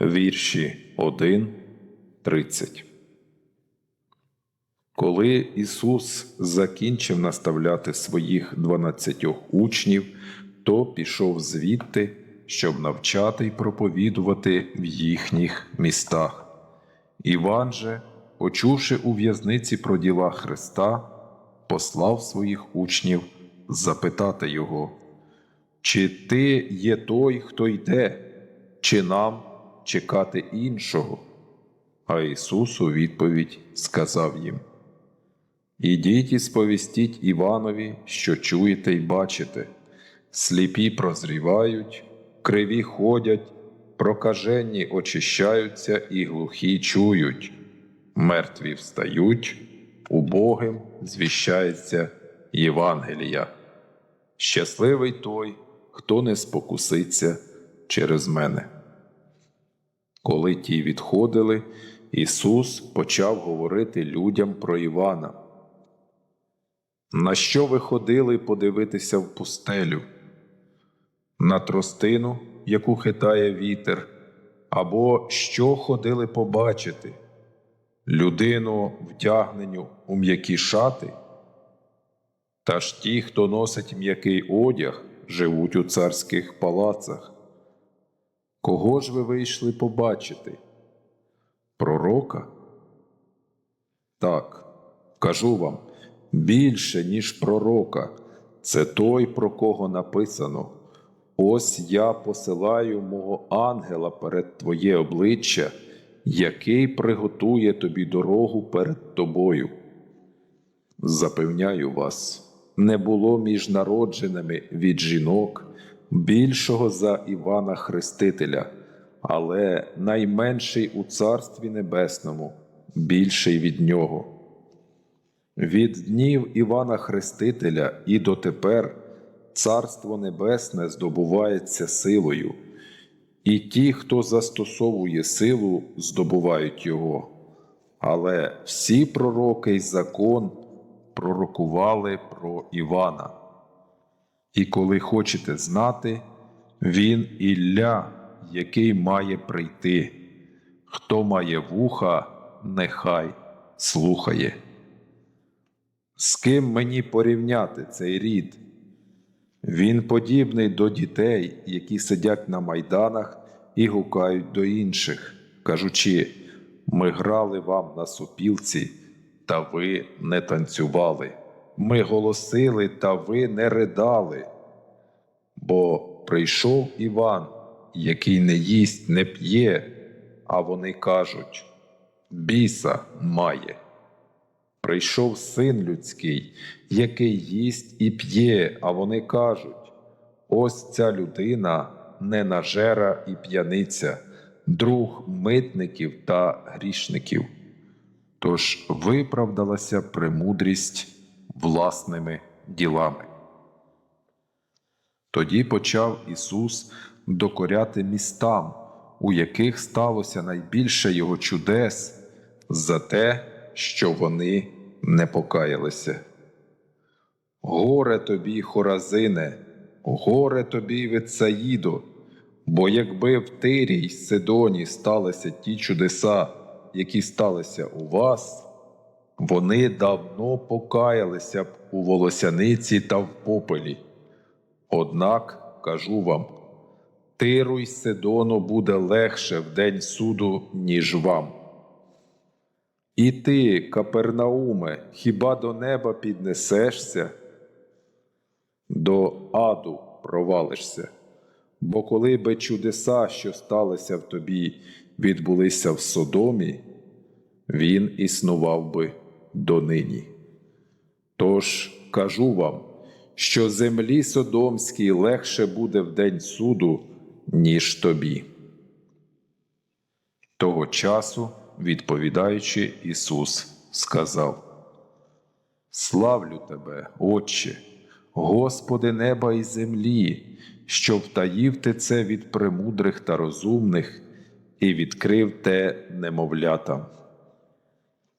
вірші 1, 30. Коли Ісус закінчив наставляти своїх дванадцятьох учнів, то пішов звідти, щоб навчати й проповідувати в їхніх містах. Іван же, почувши у в'язниці про діла Христа, послав своїх учнів запитати його, чи ти є той, хто йде, чи нам чекати іншого? А Ісус у відповідь сказав їм: Ідіть і сповістіть Іванові, що чуєте й бачите, сліпі прозрівають, криві ходять, прокажені очищаються і глухі чують, мертві встають, убогим звіщається Євангелія. Щасливий той, хто не спокуситься через мене. Коли ті відходили, Ісус почав говорити людям про Івана. На що ви ходили подивитися в пустелю? На тростину, яку хитає вітер, або що ходили побачити? Людину вдягненю у м'які шати? Та ж ті, хто носить м'який одяг, живуть у царських палацах. Кого ж ви вийшли побачити? Пророка? Так, кажу вам, більше, ніж пророка, це той, про кого написано. Ось я посилаю мого ангела перед твоє обличчя, який приготує тобі дорогу перед тобою. Запевняю вас, не було між народженими від жінок більшого за Івана Хрестителя, але найменший у Царстві Небесному, більший від нього. Від днів Івана Хрестителя і дотепер Царство Небесне здобувається силою, і ті, хто застосовує силу, здобувають його. Але всі пророки й закон пророкували про Івана. І коли хочете знати, він Ілля, який має прийти. Хто має вуха, нехай слухає. З ким мені порівняти цей рід? Він подібний до дітей, які сидять на майданах і гукають до інших, кажучи, ми грали вам на супілці, та ви не танцювали. Ми голосили, та ви не ридали. Бо прийшов Іван, який не їсть, не п'є, а вони кажуть біса має. Прийшов син людський, який їсть і п'є, а вони кажуть ось ця людина ненажера і п'яниця, друг митників та грішників. Тож виправдалася премудрість власними ділами. Тоді почав Ісус докоряти містам, у яких сталося найбільше Його чудес, за те, що вони не покаялися. Горе тобі, Хоразине, горе тобі Вецаїдо, бо якби в Тирі й Сидоні сталися ті чудеса, які сталися у вас, вони давно покаялися б у волосяниці та в попелі. Однак кажу вам, Тиру й Сидону буде легше в день суду, ніж вам. І ти, Капернауме, хіба до неба піднесешся? До аду провалишся. Бо коли би чудеса, що сталися в тобі, відбулися в Содомі, він існував би донині. Тож кажу вам, що землі Содомській легше буде в день суду, ніж тобі. Того часу, відповідаючи, Ісус сказав: Славлю тебе, Отче, Господи неба і землі, що втаїв ти це від премудрих та розумних і відкрив те немовлятам.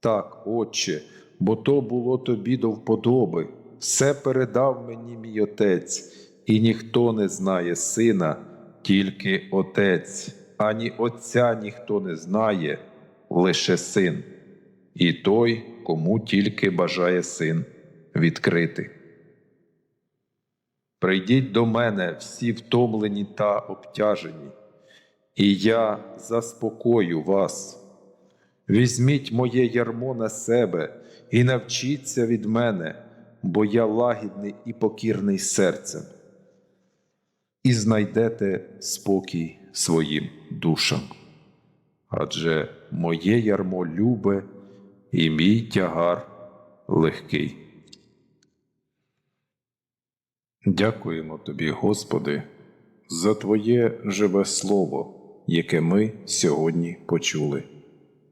Так, Отче, бо то було тобі до вподоби, все передав мені мій Отець, і ніхто не знає сина, тільки Отець, ані Отця ніхто не знає, лише син, і той, кому тільки бажає син відкрити. Прийдіть до мене всі втомлені та обтяжені, і я заспокою вас. Візьміть моє ярмо на себе і навчіться від мене, бо я лагідний і покірний серцем, і знайдете спокій своїм душам. Адже моє ярмо любе і мій тягар легкий. Дякуємо тобі, Господи, за Твоє живе Слово, яке ми сьогодні почули.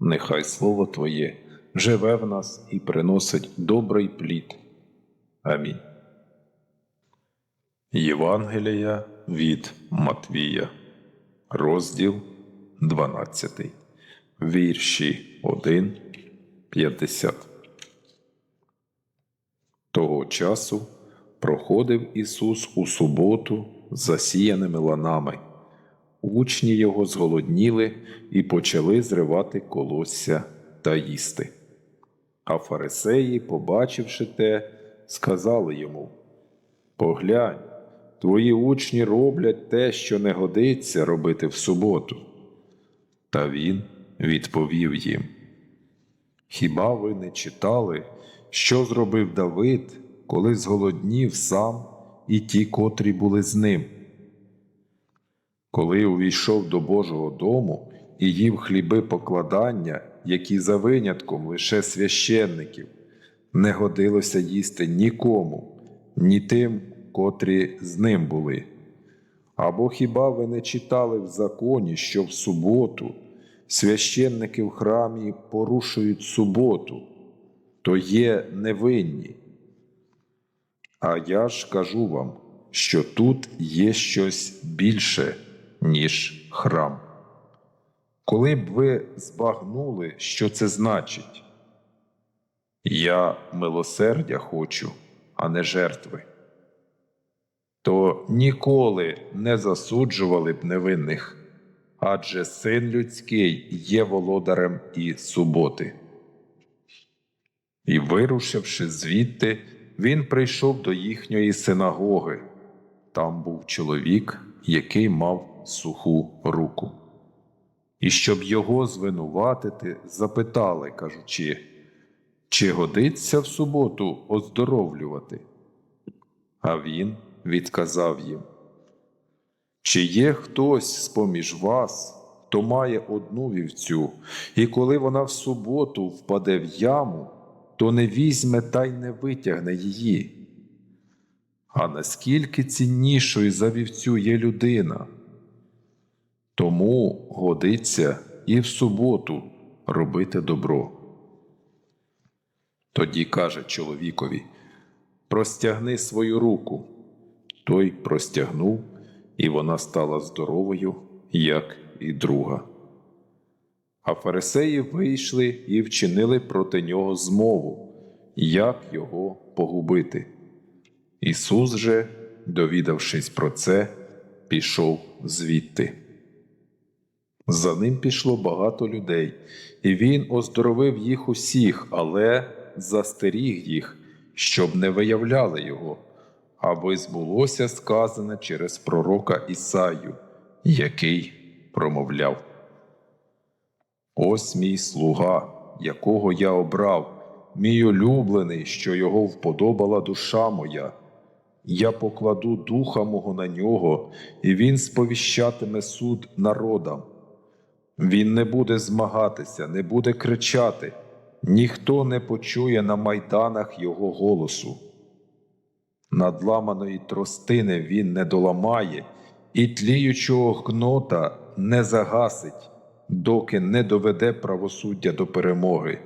Нехай Слово Твоє живе в нас і приносить добрий плід. Амінь. Євангелія від Матвія, розділ 12, вірші 1, 50. Того часу проходив Ісус у суботу засіяними ланами. Учні його зголодніли і почали зривати колосся та їсти. А фарисеї, побачивши те, сказали йому: Поглянь, твої учні роблять те, що не годиться робити в суботу. Та він відповів їм: Хіба ви не читали, що зробив Давид, коли зголоднів сам і ті, котрі були з ним? Коли увійшов до Божого дому і їв хліби покладання, які за винятком лише священників, не годилося їсти нікому, ні тим, котрі з ним були. Або хіба ви не читали в законі, що в суботу священники в храмі порушують суботу, то є невинні? А я ж кажу вам, що тут є щось більше, ніж храм. Коли б ви збагнули, що це значить, я милосердя хочу, а не жертви, то ніколи не засуджували б невинних, адже син людський є володарем і суботи. І, вирушивши звідти, він прийшов до їхньої синагоги. Там був чоловік, який мав суху руку. І щоб його звинуватити, запитали, кажучи, чи годиться в суботу оздоровлювати? А він відказав їм: Чи є хтось з поміж вас, хто має одну вівцю, і коли вона в суботу впаде в яму, то не візьме та й не витягне її? А наскільки ціннішою за вівцю є людина? Тому годиться і в суботу робити добро. Тоді каже чоловікові: Простягни свою руку. Той простягнув, і вона стала здоровою, як і друга. А фарисеї вийшли і вчинили проти нього змову, як його погубити. Ісус же, довідавшись про це, пішов звідти. За ним пішло багато людей, і він оздоровив їх усіх, але застеріг їх, щоб не виявляли його, аби збулося сказане через пророка Ісаю, який промовляв. Ось мій слуга, якого я обрав, мій улюблений, що його вподобала душа моя. Я покладу духа мого на нього, і він сповіщатиме суд народам. Він не буде змагатися, не буде кричати, ніхто не почує на майданах його голосу. Надламаної тростини він не доламає, і тліючого гнота не загасить, доки не доведе правосуддя до перемоги.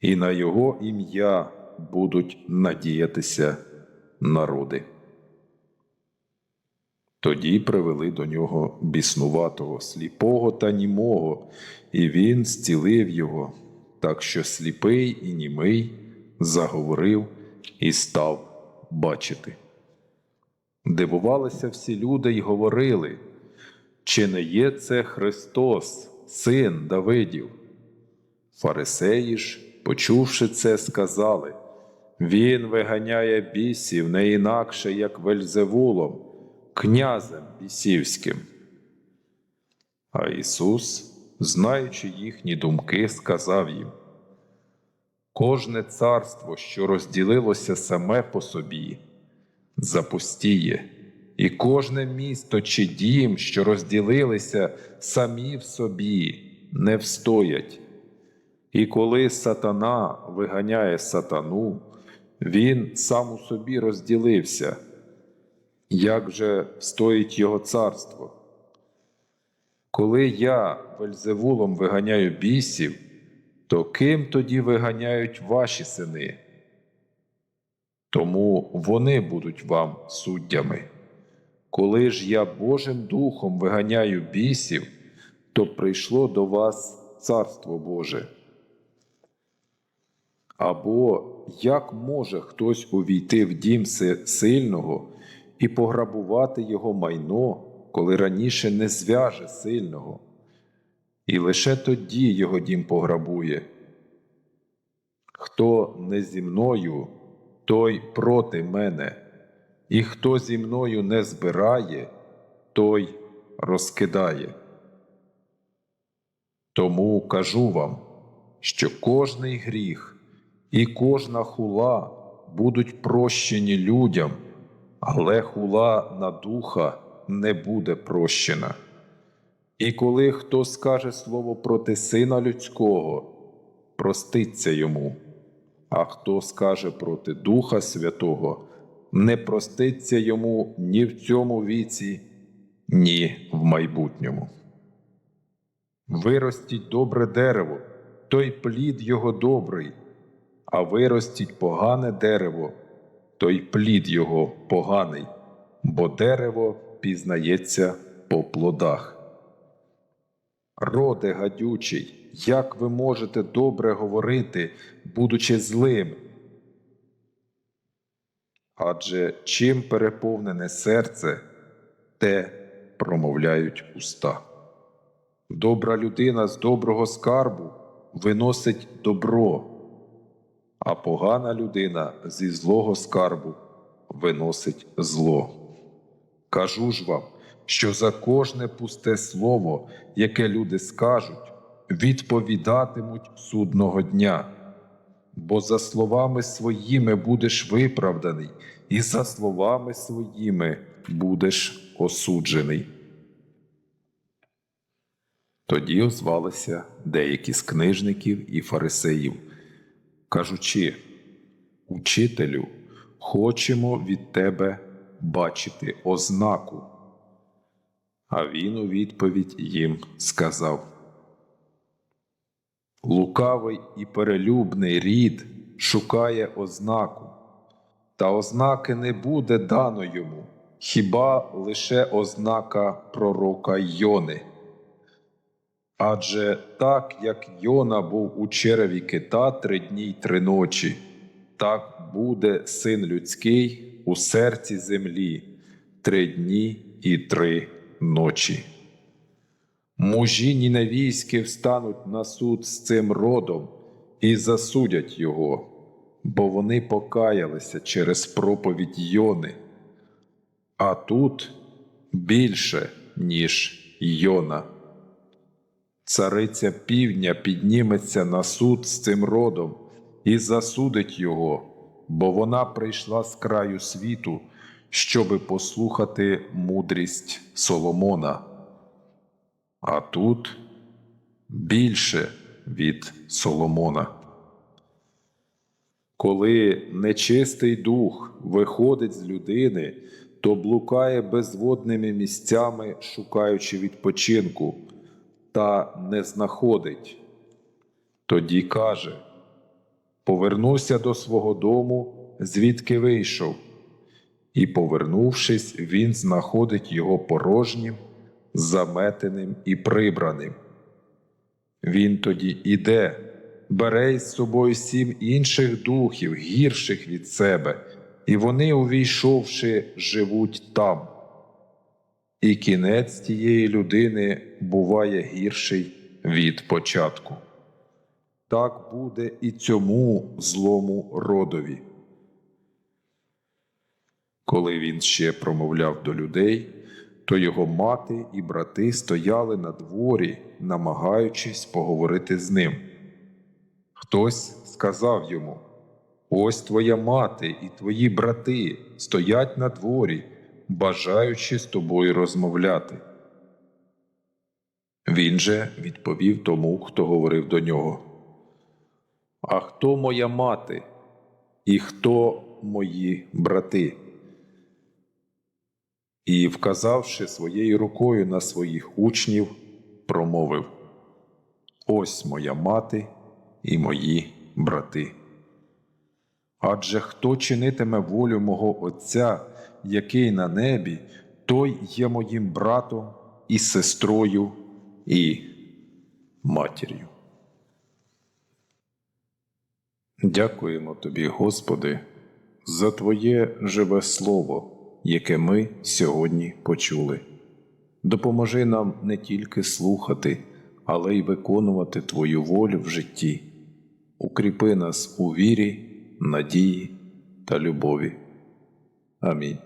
І на його ім'я будуть надіятися народи. Тоді привели до нього біснуватого, сліпого та німого, і він зцілив його, так що сліпий і німий заговорив і став бачити. Дивувалися всі люди й говорили, чи не є це Христос, син Давидів? Фарисеї ж, почувши це, сказали Він виганяє бісів не інакше, як Вельзевулом, князем бісівським. А Ісус, знаючи їхні думки, сказав їм Кожне царство, що розділилося саме по собі, запустіє, і кожне місто чи дім, що розділилися самі в собі, не встоять. І коли сатана виганяє сатану, він сам у собі розділився. Як же стоїть його царство? Коли я Вельзевулом виганяю бісів, то ким тоді виганяють ваші сини? Тому вони будуть вам суддями. Коли ж я Божим Духом виганяю бісів, то прийшло до вас Царство Боже. Або як може хтось увійти в дім сильного і пограбувати його майно, коли раніше не зв'яже сильного, і лише тоді його дім пограбує? Хто не зі мною, той проти мене, і хто зі мною не збирає, той розкидає. Тому кажу вам, що кожний гріх і кожна хула будуть прощені людям, але хула на духа не буде прощена. І коли хто скаже слово проти Сина Людського, проститься йому, а хто скаже проти Духа Святого, не проститься йому ні в цьому віці, ні в майбутньому. Виростіть добре дерево, той плід його добрий, а виростіть погане дерево, той плід його поганий, бо дерево пізнається по плодах. Роде гадючий, як ви можете добре говорити, будучи злим? Адже чим переповнене серце, те промовляють уста. Добра людина з доброго скарбу виносить добро, а погана людина зі злого скарбу виносить зло. Кажу ж вам, що за кожне пусте слово, яке люди скажуть, відповідатимуть судного дня. Бо за словами своїми будеш виправданий, і за словами своїми будеш осуджений. Тоді озвалися деякі з книжників і фарисеїв, кажучи, Учителю, хочемо від тебе бачити ознаку. А він у відповідь їм сказав: Лукавий і перелюбний рід шукає ознаку, та ознаки не буде дано йому, хіба лише ознака пророка Йони. Адже так як Йона був у череві кита три дні й три ночі, так буде син людський у серці землі три дні і три ночі. Мужі ніневійські встануть на суд з цим родом і засудять його, бо вони покаялися через проповідь Йони. А тут більше, ніж Йона. Цариця півдня підніметься на суд з цим родом і засудить його, бо вона прийшла з краю світу, щоби послухати мудрість Соломона. А тут більше від Соломона. Коли нечистий дух виходить з людини, то блукає безводними місцями, шукаючи відпочинку, та не знаходить. Тоді каже: Повернуся до свого дому, звідки вийшов. І, повернувшись, він знаходить його порожнім, заметеним і прибраним. Він тоді іде, бере із собою сім інших духів, гірших від себе, і вони, увійшовши, живуть там. І кінець тієї людини буває гірший від початку. Так буде і цьому злому родові. Коли він ще промовляв до людей, то його мати і брати стояли на дворі, намагаючись поговорити з ним. Хтось сказав йому: Ось твоя мати і твої брати стоять на дворі, бажаючи з тобою розмовляти. Він же відповів тому, хто говорив до нього. А хто моя мати, і хто мої брати? І, вказавши своєю рукою на своїх учнів, промовив Ось моя мати і мої брати. Адже хто чинитиме волю мого Отця, який на небі, той є моїм братом і сестрою і матір'ю. Дякуємо тобі, Господи, за Твоє живе Слово, яке ми сьогодні почули. Допоможи нам не тільки слухати, але й виконувати Твою волю в житті. Укріпи нас у вірі, надії та любові. Амінь.